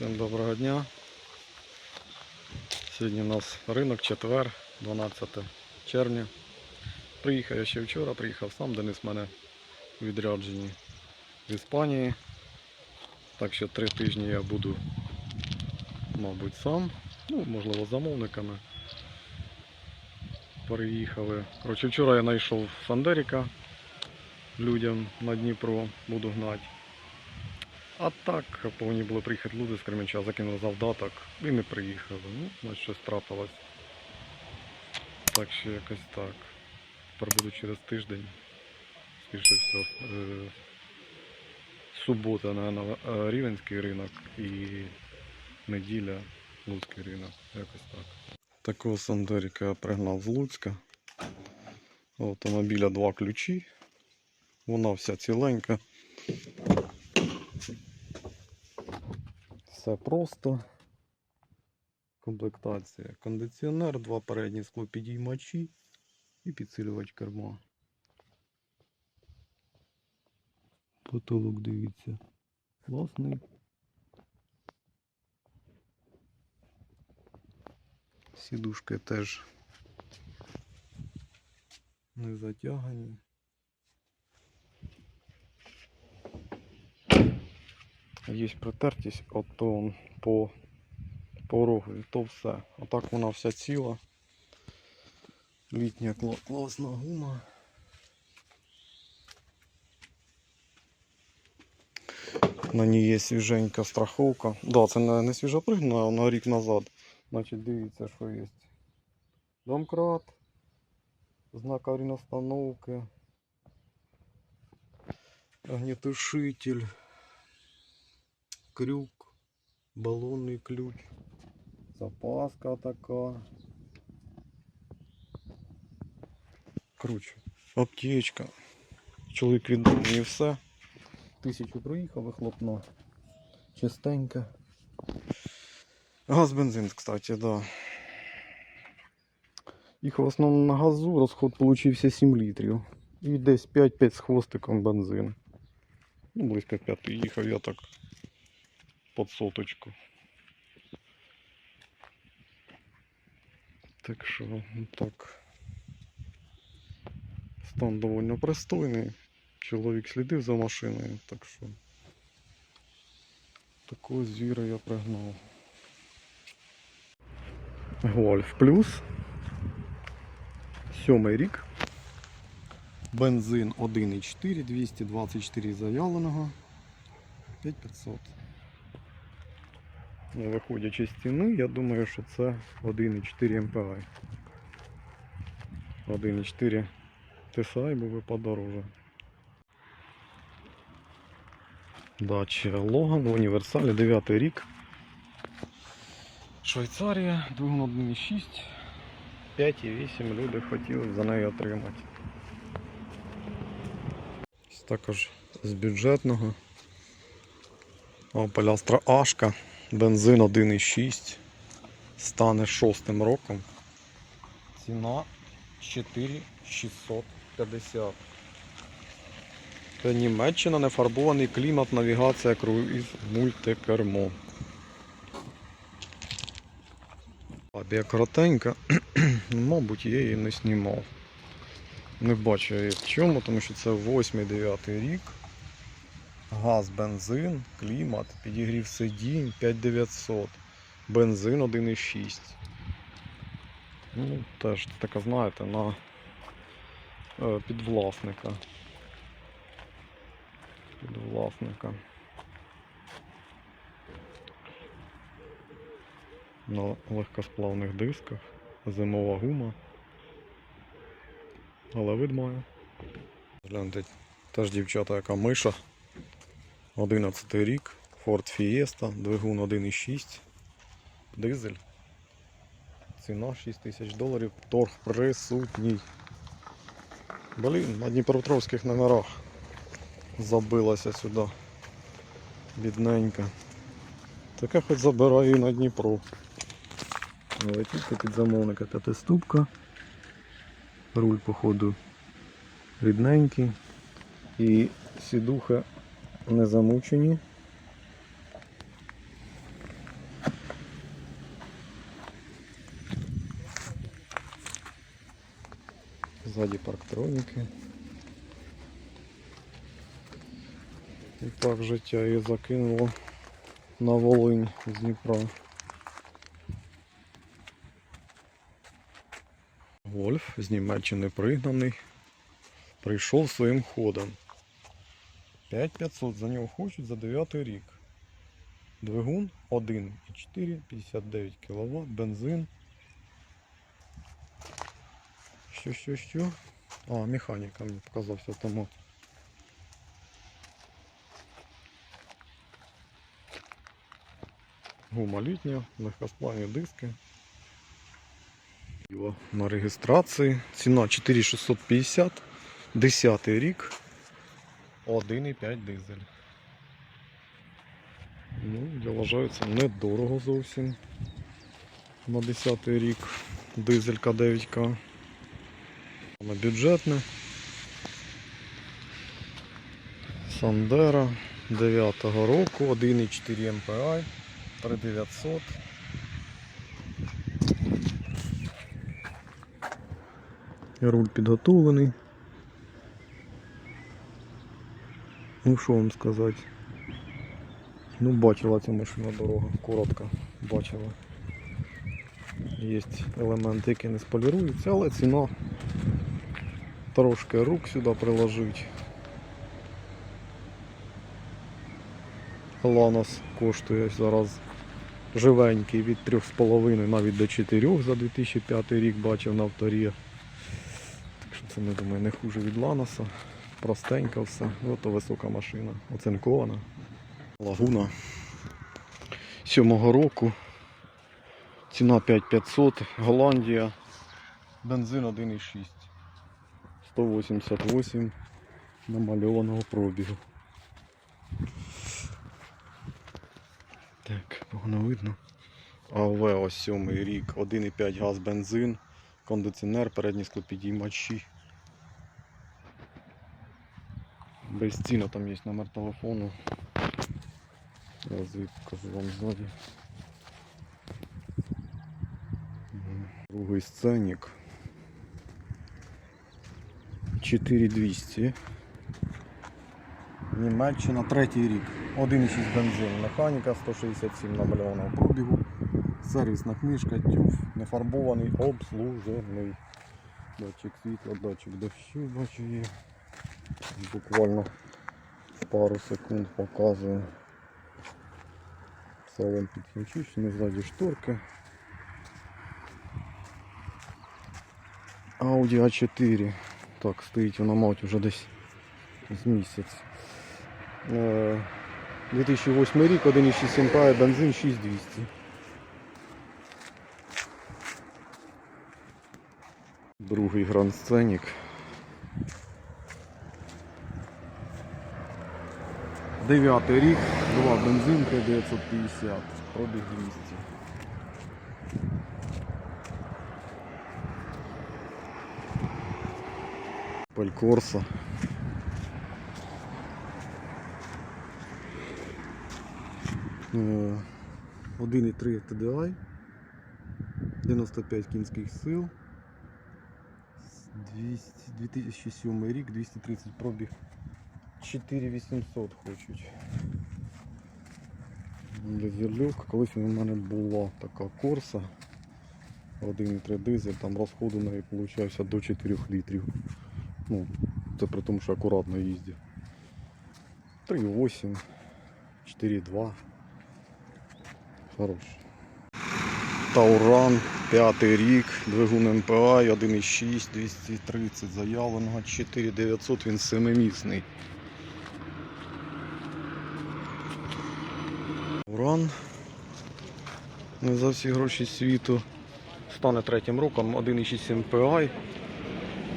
Всім доброго дня. Сьогодні у нас ринок, четвер, 12 червня. Приїхав я ще вчора, приїхав сам, Денис мене у відрядженні в Іспанії. Так що три тижні я буду, мабуть, сам. Ну, можливо, з замовниками. Переїхали. Коротше, вчора я знайшов Фандеріка людям на Дніпро, буду гнати. А так повинні були приїхати люди з Кременча, закинули завдаток і не приїхали. Ну, значить щось трапилось. Так що якось так. Тепер буду через тиждень. Скоріше всього. е, Субота, наверное, е, Рівенський ринок і неділя Луцький ринок. Якось так. Такого Сандеріка я пригнав з Луцька. Автомобіля два ключі. Вона вся ціленька. Все просто. Комплектація. Кондиціонер, два передні склопідіймачі і підсилювач керма. Потолок дивіться. Класний. Сідушки теж не затягані. Є притертість от то по порогу, і то все. А так вона вся ціла. Літня класна гума. На ній є свіженька страховка. Да, це не, не свіжа пригнана, а на рік назад. Значить, дивіться, що є. Домкрат, знак аварійної огнетушитель, крюк, балонний ключ, запаска така. Коротше, аптечка. Чоловік віддав мені все. Тисячу проїхав вихлопно. Чистенько. Газ бензин, кстати, да. Їх в основному на газу розход получився 7 літрів. І десь 5-5 з хвостиком бензин. Ну, близько 5 їхав я так під соточку. Так що, ну так. Стан довольно пристойний. Чоловік слідив за машиною, так що такого звіра я пригнав. Гольф плюс. Сьомий рік. Бензин 1,4, 224 заявленого. 5500. Ну, Виходячи з ціни, я думаю, що це 1,4 МПА. 1,4 TSI був би подороже. Дача Логан в універсалі 9 рік. Швейцарія, двигун 1,6. 5,8 люди хотіли за неї отримати. Також з бюджетного. Opel Astra Ашка. Бензин 1,6. Стане шостим роком. Ціна 4650. Це Німеччина, нефарбований клімат, навігація, круїз, мультикермо. Фабія коротенька, мабуть, я її не знімав. Не бачу я в чому, тому що це 8-9 рік. Газ, бензин, клімат, підігрів сидінь 5900. Бензин 1,6. Ну, теж така, знаєте, на е, підвласника. Підвласника. На легкосплавних дисках. Зимова гума. Але вид має. Гляньте, теж дівчата, яка миша. 11 рік. Ford Fiesta, двигун 1,6. Дизель. Ціна 6 тисяч доларів. Торг присутній. Блін, на Дніпропетровських номерах забилася сюди. Бідненька. Таке хоч забираю на Дніпро. Але тільки під замовника п'ятиступка. Руль, походу, рідненький. І сідуха не замучені. Сзади парктроніки. І так життя її закинуло на Волинь з Дніпра. Вольф з Німеччини пригнаний. Прийшов своїм ходом. 5500 за нього хочуть за 9 рік. Двигун 1,4, 59 кВт, бензин. Що, що, що? А, механіка мені показався тому. Гума літня, легкосплавні диски. На реєстрації. Ціна 4650, 10 рік, 1,5 дизель. Ну, я вважаю, це недорого зовсім. На 10 рік дизелька 9К. Саме бюджетне. Сандера 9 року, 1,4 MPI, 3900. Руль підготовлений. Ну що вам сказати? Ну бачила ця машина дорога, коротко бачила. Є елементи, які не споліруються, але ціна трошки рук сюди приложить. Ланос коштує зараз живенький від 3,5 навіть до 4 за 2005 рік бачив на авторі. Так що це, не думаю, не хуже від Ланоса. Простенько все. Ото висока машина. Оцинкована. Лагуна. Сьомого року. Ціна 5500. Голландія. Бензин 1,6. 188 намальованого пробігу. Так, погано видно. АВ ось сьомий рік, 1,5 газ бензин, кондиціонер, передні склопідіймачі. Без ціна там є номер телефону. Звідки кажу вам ззаді. Другий сценік. 4200. Німеччина, третій рік. 1,6 бензин, механіка 167 намальованого пробігу. Сервісна книжка, тюф, нефарбований, обслужений. Датчик світла, датчик дощу, бачу є буквально пару секунд показую салон підкінчищений, ззаді шторка Audi a 4 Так, стоїть вона мать уже десь з місяць. Е, 2008 рік, 1,6 МПА, бензин 6200. Другий гранд сценік. 9 рік, два бензинки 950, пробіг 200. Палькорса. Е, один і три TDI, 95 кінських сил, 200, 2007 рік, 230 пробіг. 4800 хочуть. Дизельок. Колись у мене була така корса 1,3 дизель, там розходу на неї виходить до 4 літрів. Ну, це при тому, що акуратно їздив. 3,8, 4,2. Хороший. Тауран, п'ятий рік, двигун МПА, 1,6, 230 заявленого, 4900, він семимісний. Не за всі гроші світу. Стане третім роком, 1,6 MPI.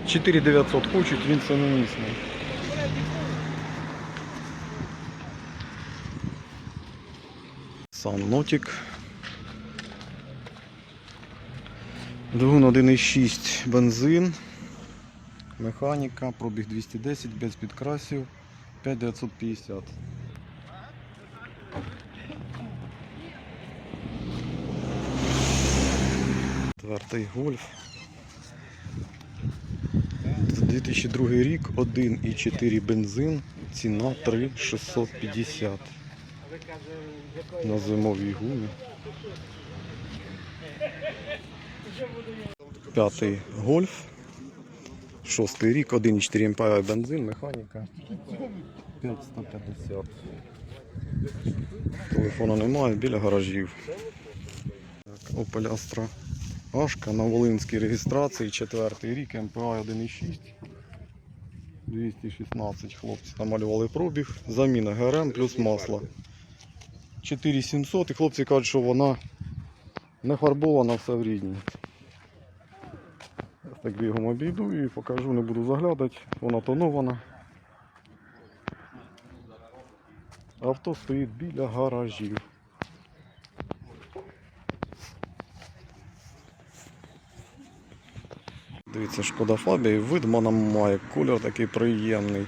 4900 хочуть, він семимісний. Сам нотик. Двигун 1,6 бензин. Механіка, пробіг 210, без підкрасів, 5950. Четвертий гольф. 2002 рік, 1,4 бензин, ціна 3,650 на зимовій гумі. П'ятий гольф. Шостий рік, 1,4 МПА бензин, механіка. 5150. Телефону немає, біля гаражів. Так, Opel Astra Ашка на Волинській реєстрації, четвертий рік, МПА 1,6. 216 хлопці намалювали пробіг. Заміна ГРМ плюс масло. 4700 і хлопці кажуть, що вона не фарбована, все в рідні. Я так бігом обійду і покажу, не буду заглядати. Вона тонована. Авто стоїть біля гаражів. Дивіться, шкода Фабія, вид вона має, кольор такий приємний.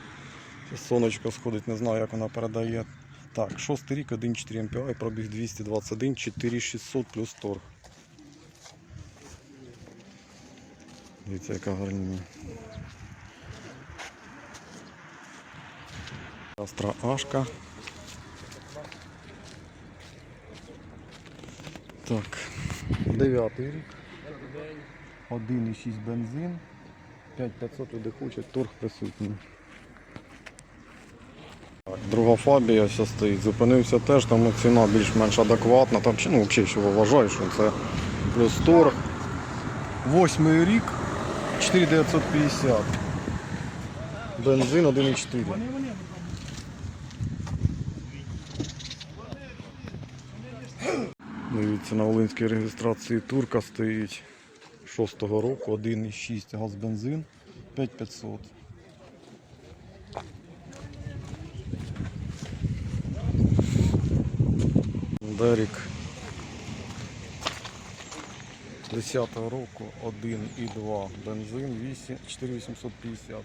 Сонечко сходить, не знаю, як вона передає. Так, шостий рік, 1,4 МПА, пробіг 221, 4600 плюс торг. Дивіться, яка гарніня. Астра Ашка. Так, дев'ятий рік. 1,6 бензин. 5500 люди хочуть, торг присутній. Друга фабія ось стоїть. Зупинився теж, тому ціна більш-менш адекватна. Там ну, взагалі що вважаю, що це плюс торг. Восьмий рік 4950. Бензин 1,4. Дивіться, на Волинській реєстрації турка стоїть 6-го року, 1,6 газ бензин, 5500. Дерік 10-го року 1,2 бензин 4850.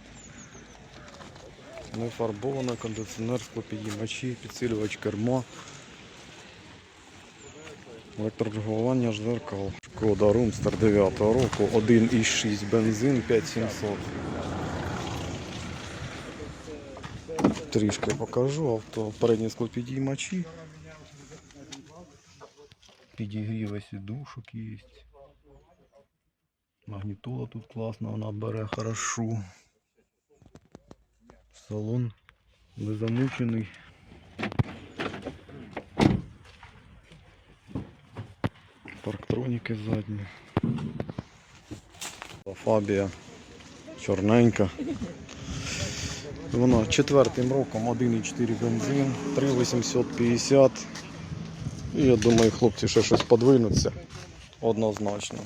Не фарбовано, кондиціонер, склопідіймачі, підсилювач керма. Електрорегулювання зеркал. Шкода Румстер 9 року, 1,6 бензин 5700. Трішки покажу авто. Передні склопідіймачі. Підігріви сідушок є. Магнітола тут класна, вона бере хорошо. Салон не Парктроніки задні. Фабія чорненька. Вона четвертим роком 1,4 бензин, 3,850. І я думаю, хлопці ще щось подвинуться однозначно.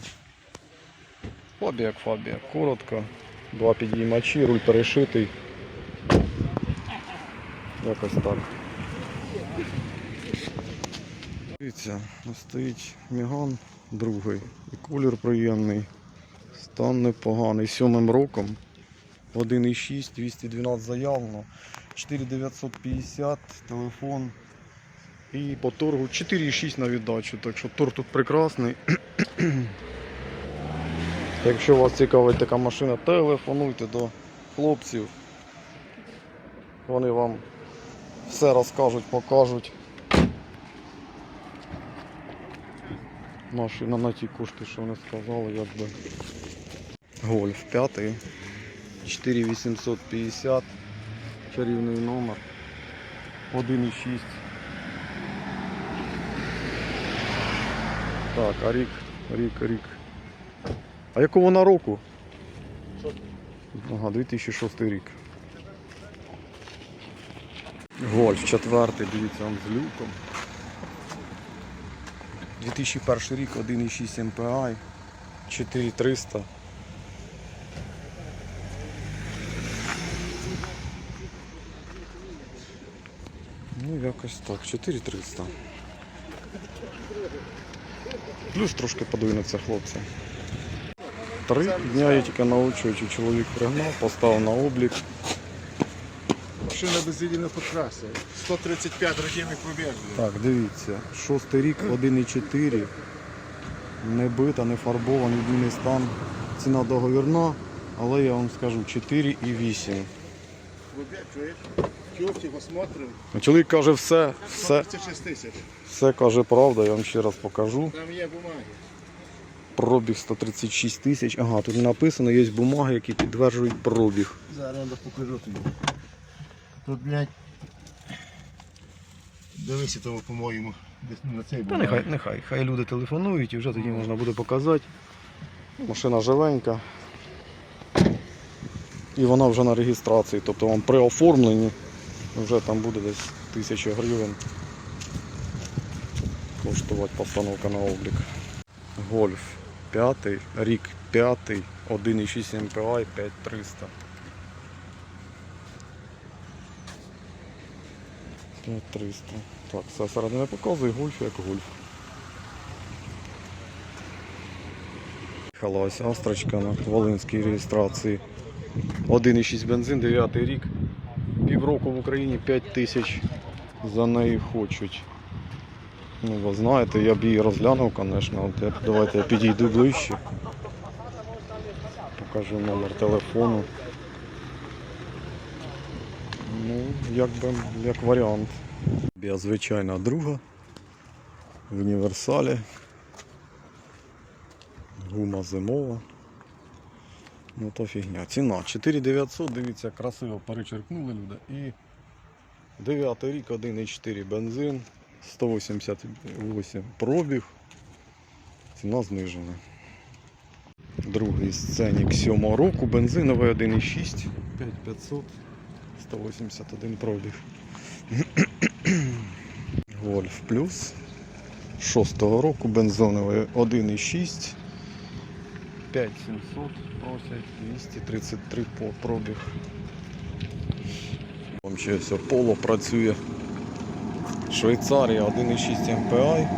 Фабія як фабія. Коротко. Два підіймачі, руль перешитий. Якось так. Дивіться, стоїть Міган другий. І колір приємний. Стан непоганий. Сьомим роком. 1,6, 212 заявлено. 4950 телефон. І по торгу 4,6 на віддачу. Так що торг тут прекрасний. Якщо вас цікавить така машина, телефонуйте до хлопців. Вони вам все розкажуть, покажуть. Машина на ті кошти, що вони сказали, якби. Гольф 5. 4850. Чарівний номер. 1,6. Так, а рік, рік, рік. А якого вона року? Ага, 2006 рік. Гольф четвертий, дивіться, он з люком. 2001 рік, 1,6 MPI, 4300. Ну, якось так, 4300. Плюс трошки подвинуться хлопці. Три дня я тільки научую, чи чоловік пригнав, поставив на облік. Машина без єдиної покраси. 135 родинних пробіг. Так, дивіться, шостий рік, 1,4. Не бита, не фарбована, єдиний стан. Ціна договірна. але я вам скажу 4,8. Чуєш? Чоловік каже, все, все, все каже правда, я вам ще раз покажу. Там є бумаги. Пробіг 136 тисяч. Ага, тут написано, є бумаги, які підтверджують пробіг. Зараз я покажу тобі. Тут, блядь. Дивися того, по-моєму. Десь на цей Та бумагі. нехай, нехай, хай люди телефонують і вже тоді можна буде показати. Машина живенька. І вона вже на реєстрації, тобто вам при оформленні вже там буде десь 1000 гривень коштувати постановка на облік. Гольф 5, рік 5, 1,6 MPI 5300. 5300. Так, все середини показує гольф як гольф. Халась Астрочка на Волинській реєстрації. 1,6 бензин, 9 рік. Півроку в Україні 5 тисяч за неї хочуть. Ну, ви знаєте, я б її розглянув, звісно. Давайте я підійду ближче. Покажу номер телефону. Ну, як би, як варіант. Я звичайна друга в універсалі. Гума зимова. Ну то фігня. Ціна 4900, дивіться, красиво перечеркнули люди. І 9 рік, 1,4 бензин, 188 пробіг. Ціна знижена. Другий сценік 7 року, бензиновий 1,6, 5500, 181 пробіг. Гольф плюс 6 року бензоновий 1,6 5700 просять 233 по пробіг. Там ще все поло працює. Швейцарія 1,6 MPI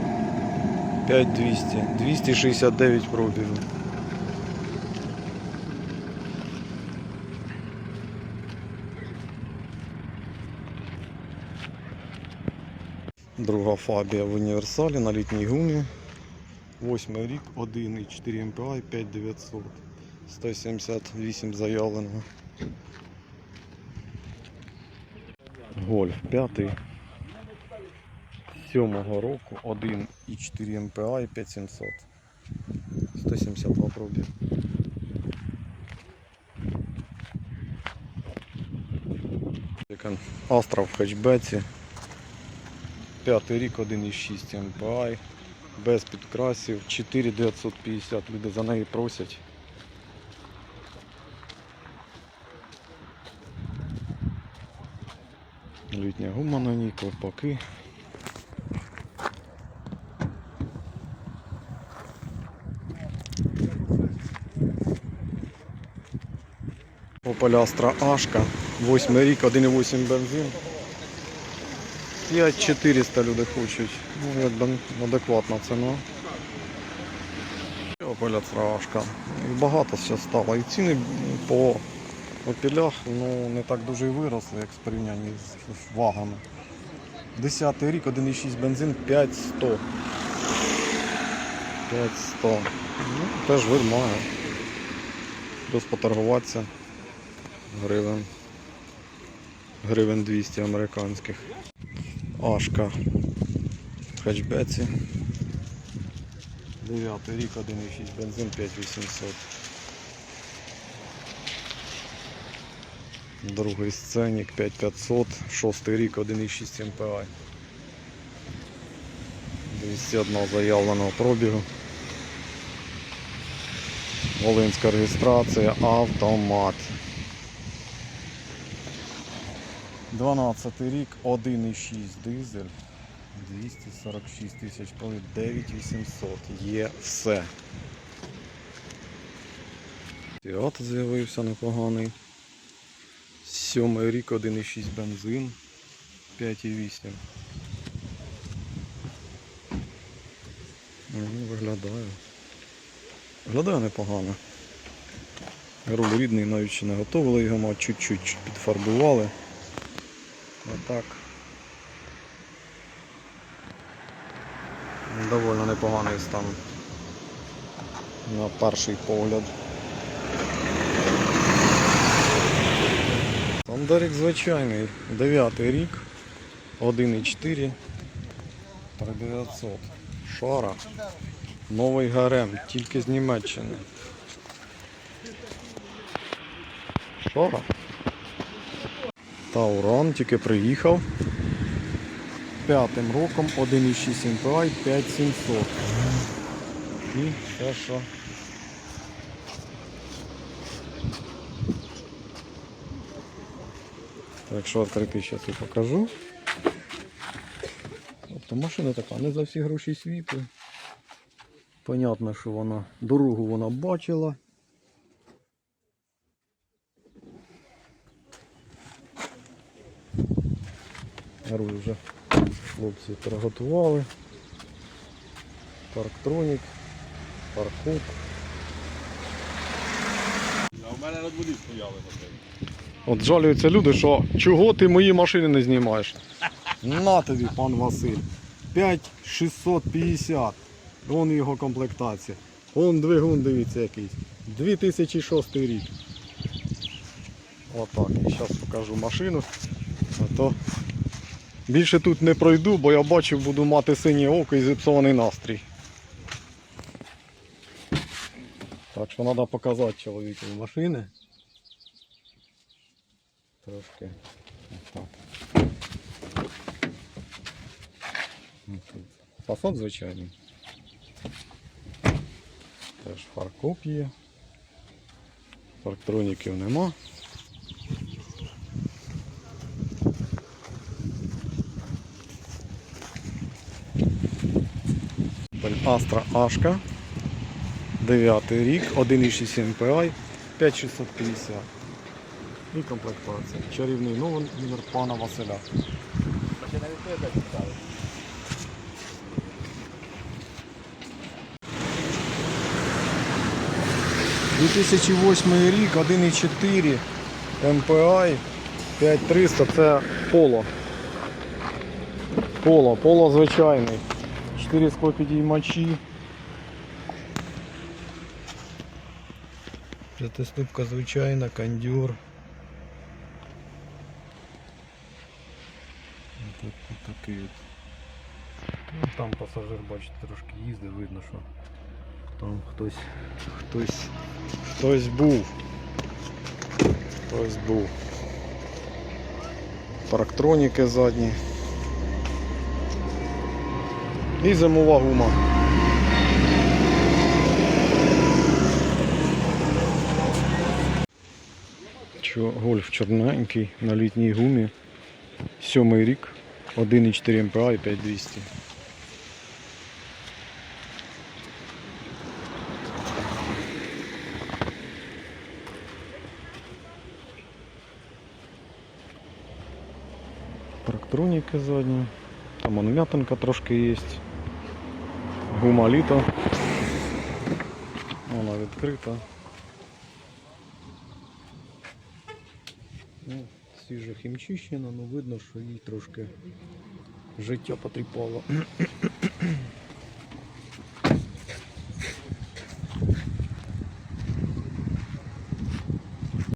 5200 269 пробігу. Друга фабія в універсалі на літній гумі. Восьмий рік, 1,4 MPI, 5900. 178 заявленого. Гольф 5. Сьомого року 1,4 MPI 5700. 172 пробіг. Астра в хетчбеці. П'ятий рік 1,6 MPI. Без підкрасів. 4950 люди за неї просять. Літня гума на ній, клопаки. Opel Astra Ашка, 8 рік, 1,8 бензин. 5400 люди хочуть. Ну, якби адекватна ціна. Opel Astra Ашка. І багато все стало. І ціни по опілях ну, не так дуже і виросли, як в порівнянні з вагами. 10 рік, 1,6 бензин 5100. 5100. Ну, теж вид має. Плюс поторгуватися гривень. Гривень 200 американських. Ашка в хетчбеці. 9 рік, 1,6 бензин 5800. Другий сценік 5500, шостий рік 1,6 МПА. 201 заявленого пробігу. Волинська реєстрація, автомат. 12 рік, 1,6 дизель, 246 тисяч пробіг, 9800. Є все. Фіат з'явився непоганий. Сьомий рік, 1,6 бензин, 5,8. Ну, виглядає. Виглядає непогано. Руль рідний, навіть ще не готували його, чуть-чуть підфарбували. Отак. Довольно непоганий стан на перший погляд. Фондерик звичайний, 9 рік, 1,4, 3900. Шара. Новий гарем, тільки з Німеччини. Шара. Таурон тільки приїхав. П'ятим роком 1,6 MPI 5700. І ще що. Так що відкритий зараз я покажу. Тобто машина така не за всі гроші світу. Понятно, що вона дорогу вона бачила. Руль вже хлопці приготували. Парктронік, паркоп. А в мене на дворі стояли машини. От жалюються люди, що чого ти мої машини не знімаєш? На тобі, пан Василь. 5650. Вон його комплектація. Вон двигун, дивіться якийсь. 2006 рік. Отак. І зараз покажу машину. А то більше тут не пройду, бо я бачив, буду мати синє око і зіпсований настрій. Так що треба показати чоловікові машини. Трошки отак. Ну, звичайний. Теж фаркоп є. Парктроніків нема. Astra Ашка. 9 рік, 1,6 MPI, 5650. І комплектація. Чарівний номер пана Василя. Ще навіть ти так цікавий. – 2008 рік, 1,4 MPI 5300 це поло. Поло, поло звичайний. 4 склопідіймачі. П'ятиступка звичайна, кондюр. Тут такий от. Ну, там пасажир, бачите, трошки їздить, видно, що там хтось, хтось, хтось був. Хтось був. Парктроніки задні. І зимова гума. Чо, гольф чорненький на літній гумі. Сьомий рік. 1,4 МПА і 5200. Парктроніки задні. Там он трошки є. Гума літо. Вона відкрита. Ну, свіжа хімчищена, але видно, що їй трошки життя потріпало.